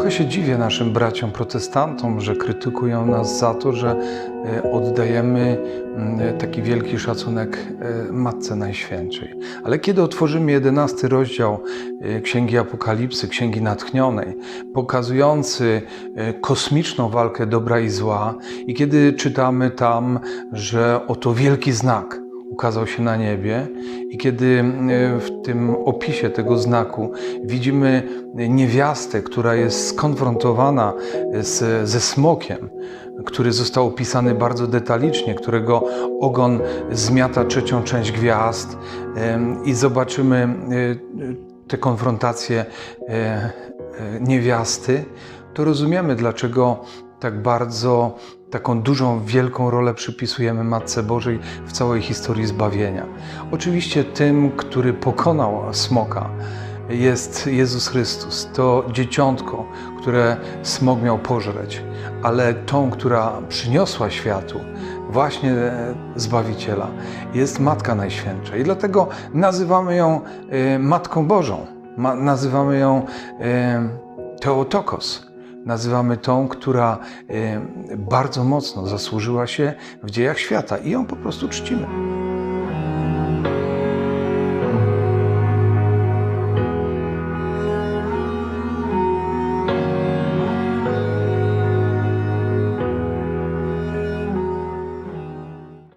Trochę się dziwię naszym braciom protestantom, że krytykują nas za to, że e, oddajemy mm, taki wielki szacunek e, Matce Najświętszej. Ale kiedy otworzymy jedenasty rozdział e, Księgi Apokalipsy, Księgi Natchnionej, pokazujący e, kosmiczną walkę dobra i zła, i kiedy czytamy tam, że oto wielki znak ukazał się na niebie, i kiedy e, w tym opisie tego znaku widzimy niewiastę, która jest skonfrontowana z, ze smokiem, który został opisany bardzo detalicznie, którego ogon zmiata trzecią część gwiazd, i zobaczymy e, te konfrontacje e, e, niewiasty, to rozumiemy, dlaczego tak bardzo taką dużą, wielką rolę przypisujemy Matce Bożej w całej historii zbawienia. Oczywiście tym, który pokonał smoka, jest Jezus Chrystus, to dzieciątko, które smok miał pożreć, ale tą, która przyniosła światu właśnie Zbawiciela, jest Matka Najświętsza. I dlatego nazywamy ją e, Matką Bożą, nazywamy ją e, Teotokos. Nazywamy tą, która e, bardzo mocno zasłużyła się w dziejach świata i ją po prostu czcimy.